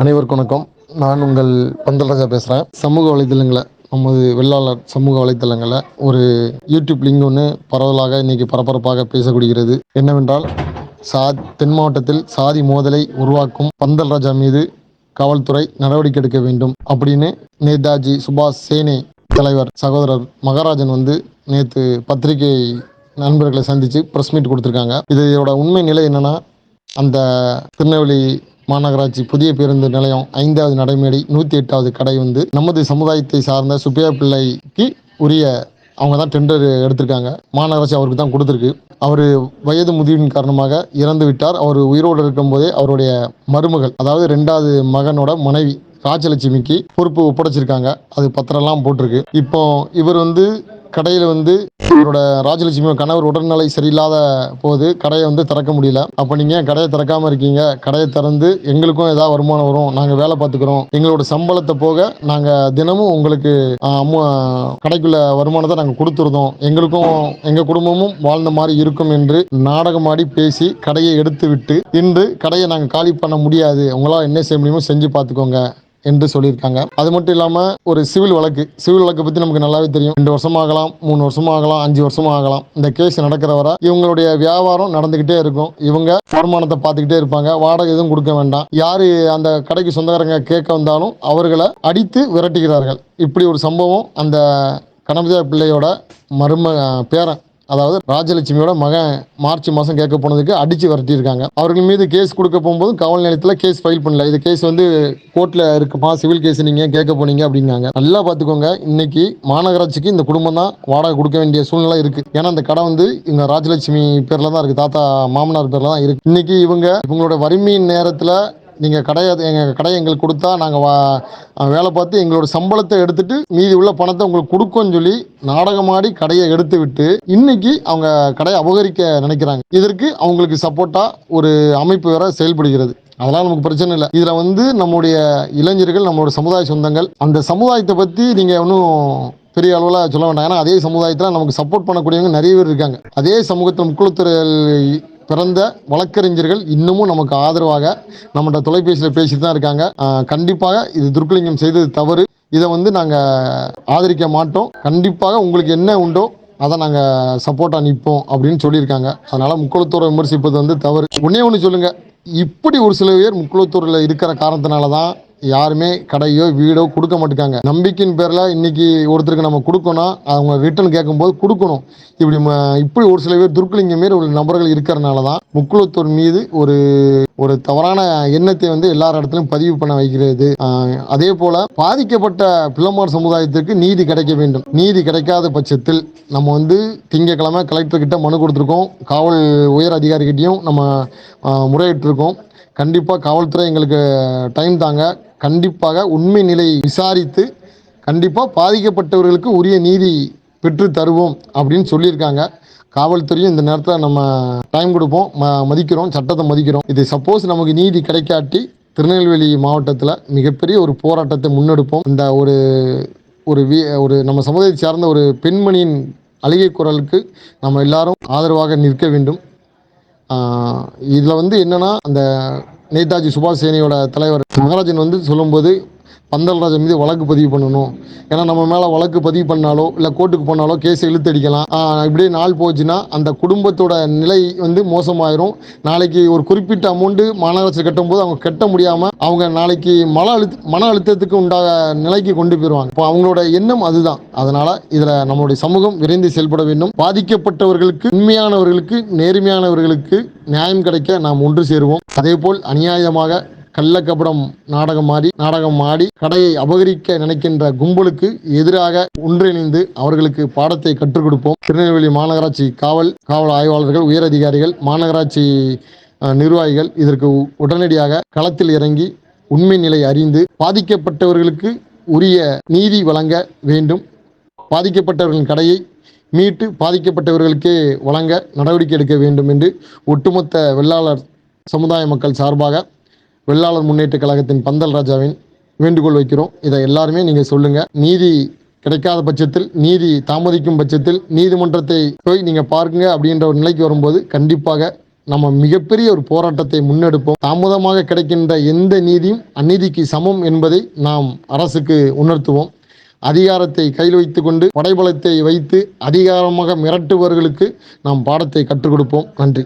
அனைவருக்கும் வணக்கம். நான் உங்கள் பந்தல்ராஜா பேசுகிறேன் சமூக வலைதளங்களை நமது வெள்ளாளர் சமூக வலைதளங்களை ஒரு யூடியூப் லிங்க் ஒன்று பரவலாக இன்னைக்கு பரபரப்பாக பேசப்படுகிறது என்னவென்றால் சா தென் மாவட்டத்தில் சாதி மோதலை உருவாக்கும் பந்தல்ராஜா மீது காவல்துறை நடவடிக்கை எடுக்க வேண்டும். அப்படின்னு நேதாஜி சுபாஷ் சேனே தலைவர் சகோதரர் மகாராஜன் வந்து நேற்று பத்திரிகை நண்பர்களை சந்தித்து ப்ரெஸ் மீட் கொடுத்துருக்காங்க. இதோட உண்மை நிலை என்னன்னா அந்த திருநெல்வேலி மாநகராட்சி புதிய பேருந்து நிலையம் ஐந்தாவது நடைமேடை நூற்றி எட்டாவது கடை வந்து நமது சமுதாயத்தை சார்ந்த சுப்பையா பிள்ளைக்கு உரிய அவங்க தான் டெண்டர் எடுத்திருக்காங்க. மாநகராட்சி அவருக்கு தான் கொடுத்துருக்கு. அவர் வயது முதிர்வின் காரணமாக இறந்து விட்டார். அவர் உயிரோடு இருக்கும்போதே அவருடைய மருமகள் அதாவது ரெண்டாவது மகனோட மனைவி ராஜலட்சுமிக்கு பொறுப்பு ஒப்படைச்சிருக்காங்க. அது பத்திரம்லாம் போட்டிருக்கு. இப்போ இவர் வந்து கடையில் வந்து இவரோட ராஜலட்சுமி கணவர் உடல்நிலை சரியில்லாத போது கடையை வந்து திறக்க முடியல. அப்போ நீங்கள் கடையை திறக்காமல் இருக்கீங்க? கடையை திறந்து எங்களுக்கும் ஏதாவது வருமானம் வரும். நாங்கள் வேலை பார்த்துக்கிறோம். எங்களோட சம்பளத்தை போக நாங்கள் தினமும் உங்களுக்கு ஆஹ், கடைக்குள்ள வருமானத்தை நாங்கள் கொடுத்துருந்தோம். எங்களுக்கும் எங்கள் குடும்பமும் வாழ்ந்த மாதிரி இருக்கும் என்று நாடகமாடி பேசி கடையை எடுத்து விட்டு இன்று கடையை நாங்கள் காலி பண்ண முடியாது. உங்களால் என்ன செய்ய முடியுமோ செஞ்சு பார்த்துக்கோங்க. என்று சொல்லியிருக்காங்க. அது மட்டும் இல்லாமல் ஒரு சிவில் வழக்கு. சிவில் வழக்கு பற்றி நமக்கு நல்லாவே தெரியும். ரெண்டு வருஷம் ஆகலாம் மூணு வருஷம் ஆகலாம் அஞ்சு வருஷம் ஆகலாம் இந்த கேஸ் நடக்கிற வரை இவங்களுடைய வியாபாரம் நடந்துக்கிட்டே இருக்கும். இவங்க வருமானத்தை பார்த்துக்கிட்டே இருப்பாங்க. வாடகை எதுவும் கொடுக்க வேண்டாம். யாரு அந்த கடைக்கு சொந்தக்காரங்க கேட்க வந்தாலும் அவர்களை அடித்து விரட்டுகிறார்கள். இப்படி ஒரு சம்பவம் அந்த கணபதியா பிள்ளையோட மரும பேரன் அதாவது ராஜலட்சுமியோட மகன் மார்ச் மாதம் கேட்க போனதுக்கு அடித்து விரட்டியிருக்காங்க. அவர்கள் மீது கேஸ் கொடுக்க போகும்போது காவல் நிலையத்தில் கேஸ் ஃபைல் பண்ணல. இது கேஸ் வந்து கோர்ட்டில் இருக்குமா? சிவில் கேஸ் நீங்கள் கேட்க போனீங்க? அப்படின்னாங்க. நல்லா பார்த்துக்கோங்க. இன்னைக்கு மாநகராட்சிக்கு இந்த குடும்பம் தான் வாடகை கொடுக்க வேண்டிய சூழ்நிலை இருக்குது ஏன்னா அந்த கடை வந்து இவங்க ராஜலட்சுமி பேரில் தான் இருக்குது தாத்தா மாமனார் பேரில் தான் இருக்குது இன்னைக்கு இவங்க இவங்களோட வறுமையின் நேரத்தில் நீங்கள் கடையை எங்கள் கடையை எங்களுக்கு கொடுத்தா நாங்கள் வா வேலை பார்த்து எங்களோட சம்பளத்தை எடுத்துட்டு மீதி உள்ள பணத்தை உங்களுக்கு கொடுக்கோன்னு சொல்லி நாடகமாடி கடையை எடுத்து விட்டு இன்னைக்கு அவங்க கடையை அபகரிக்க நினைக்கிறாங்க. இதற்கு அவங்களுக்கு சப்போர்ட்டாக ஒரு அமைப்பு வேற செயல்படுகிறது. அதெல்லாம் நமக்கு பிரச்சனை இல்லை. இதில் வந்து நம்முடைய இளைஞர்கள் நம்மளோட சமுதாய சொந்தங்கள் அந்த சமுதாயத்தை பற்றி நீங்கள் ஒன்றும் பெரிய அளவில் சொல்ல வேண்டாம். ஏன்னா அதே சமுதாயத்தில் நமக்கு சப்போர்ட் பண்ணக்கூடியவங்க நிறைய பேர் இருக்காங்க. அதே சமூகத்தில் முக்குளத்துறையில் பிறந்த வழக்கறிஞர்கள் இன்னமும் நமக்கு ஆதரவாக நம்மகிட்ட தொலைபேசியில் பேசிட்டு தான் இருக்காங்க. கண்டிப்பாக இது துர்க்கலிங்கம் செய்தது தவறு. இதை வந்து நாங்கள் ஆதரிக்க மாட்டோம். கண்டிப்பாக உங்களுக்கு என்ன உண்டோ அதை நாங்கள் சப்போர்ட்டாக நிற்போம் அப்படின்னு சொல்லியிருக்காங்க. அதனால் முக்குளத்தூரை விமர்சிப்பது வந்து தவறு. ஒன்றே ஒன்று சொல்லுங்கள் இப்படி ஒரு சில பேர் முக்குளத்தூரில் இருக்கிற காரணத்தினால தான் யாருமே கடையோ வீடோ கொடுக்க மாட்டேங்காங்க. நம்பிக்கையின் பேரில் இன்னைக்கு ஒருத்தருக்கு நம்ம கொடுக்கணும் அவங்க ரிட்டர்ன் கேட்கும்போது கொடுக்கணும். இப்படி ம- இப்படி ஒரு சில பேர் துர்க்கலிங்க மாரி ஒரு நபர்கள் இருக்கிறனால தான் முக்குளத்தூர் மீது ஒரு ஒரு தவறான எண்ணத்தை வந்து எல்லார் இடத்துலையும் பதிவு பண்ண வைக்கிறது. அதே போல பாதிக்கப்பட்ட பிள்ளமார் சமுதாயத்திற்கு நீதி கிடைக்க வேண்டும். நீதி கிடைக்காத பட்சத்தில் நம்ம வந்து திங்கக்கிழமை கலெக்டர்கிட்ட மனு கொடுத்துருக்கோம். காவல் உயர் அதிகாரிகிட்டையும் நம்ம முறையிட்டிருக்கோம். கண்டிப்பாக காவல்துறை எங்களுக்கு டைம் தாங்க. கண்டிப்பாக உண்மை நிலையை விசாரித்து கண்டிப்பாக பாதிக்கப்பட்டவர்களுக்கு உரிய நீதி பெற்று தருவோம் அப்படின்னு சொல்லியிருக்காங்க. காவல்துறையும் இந்த நேரத்தில் நம்ம டைம் கொடுப்போம். ம மதிக்கிறோம். சட்டத்தை மதிக்கிறோம். இது சப்போஸ் நமக்கு நீதி கிடைக்காட்டி திருநெல்வேலி மாவட்டத்தில் மிகப்பெரிய ஒரு போராட்டத்தை முன்னெடுப்போம். இந்த ஒரு ஒரு வீ ஒரு நம்ம சமுதாயத்தை சார்ந்த ஒரு பெண்மணியின் அழுகை குரலுக்கு நம்ம எல்லாரும் ஆதரவாக நிற்க வேண்டும். இதில் வந்து என்னென்னா அந்த நேதாஜி சுபாஷ் சேனையோட தலைவர் மகாராஜன் வந்து சொல்லும்போது பந்தல் ராஜா மீது வழக்கு பதிவு பண்ணணும். ஏன்னா நம்ம மேலே வழக்கு பதிவு பண்ணாலோ இல்லை கோர்ட்டுக்கு போனாலோ கேஸ் இழுத்தடிக்கலாம் இப்படியே நாள் போச்சுன்னா அந்த குடும்பத்தோட நிலை வந்து மோசமாயிரும். நாளைக்கு ஒரு குறிப்பிட்ட அமௌண்ட்டு மாநகராட்சி கட்டும்போது அவங்க கட்ட முடியாமல் அவங்க நாளைக்கு மன அழுத்த மன அழுத்தத்துக்கு உண்டாக நிலைக்கு கொண்டு போயிடுவாங்க இப்போ அவங்களோட எண்ணம் அதுதான். அதனால் இதில் நம்மளுடைய சமூகம் விரைந்து செயல்பட வேண்டும். பாதிக்கப்பட்டவர்களுக்கு உண்மையானவர்களுக்கு நேர்மையானவர்களுக்கு நியாயம் கிடைக்க நாம் ஒன்று சேருவோம். அதேபோல் அநியாயமாக கள்ளக்கபடம் நாடகம் ஆடி நாடகம் ஆடி கடையை அபகரிக்க நினைக்கின்ற கும்பலுக்கு எதிராக ஒன்றிணைந்து அவர்களுக்கு பாடத்தை கற்றுக் கொடுப்போம். திருநெல்வேலி மாநகராட்சி காவல் காவல் ஆய்வாளர்கள் உயரதிகாரிகள் மாநகராட்சி நிர்வாகிகள் இதற்கு உடனடியாக களத்தில் இறங்கி உண்மை நிலை அறிந்து பாதிக்கப்பட்டவர்களுக்கு உரிய நீதி வழங்க வேண்டும். பாதிக்கப்பட்டவர்களின் கடையை மீட்டு பாதிக்கப்பட்டவர்களுக்கே வழங்க நடவடிக்கை எடுக்க வேண்டும் என்று ஒட்டுமொத்த வெள்ளாளர் சமுதாய மக்கள் சார்பாக வெள்ளாளர் முன்னேற்ற கழகத்தின் பந்தல் ராஜாவின் வேண்டுகோள் வைக்கிறோம். இதை எல்லாருமே நீங்கள் சொல்லுங்க. நீதி கிடைக்காத பட்சத்தில் நீதி தாமதிக்கும் பட்சத்தில் நீதிமன்றத்தை போய் நீங்கள் பாருங்க அப்படின்ற ஒரு நிலைக்கு வரும்போது கண்டிப்பாக நம்ம மிகப்பெரிய ஒரு போராட்டத்தை முன்னெடுப்போம். தாமதமாக கிடைக்கின்ற எந்த நீதியும் அநீதிக்கு சமம் என்பதை நாம் அரசுக்கு உணர்த்துவோம். அதிகாரத்தை கையில் வைத்துக்கொண்டு படைபலத்தை வைத்து அதிகாரமாக மிரட்டுபவர்களுக்கு நாம் பாடத்தை கற்றுக் கொடுப்போம். நன்றி.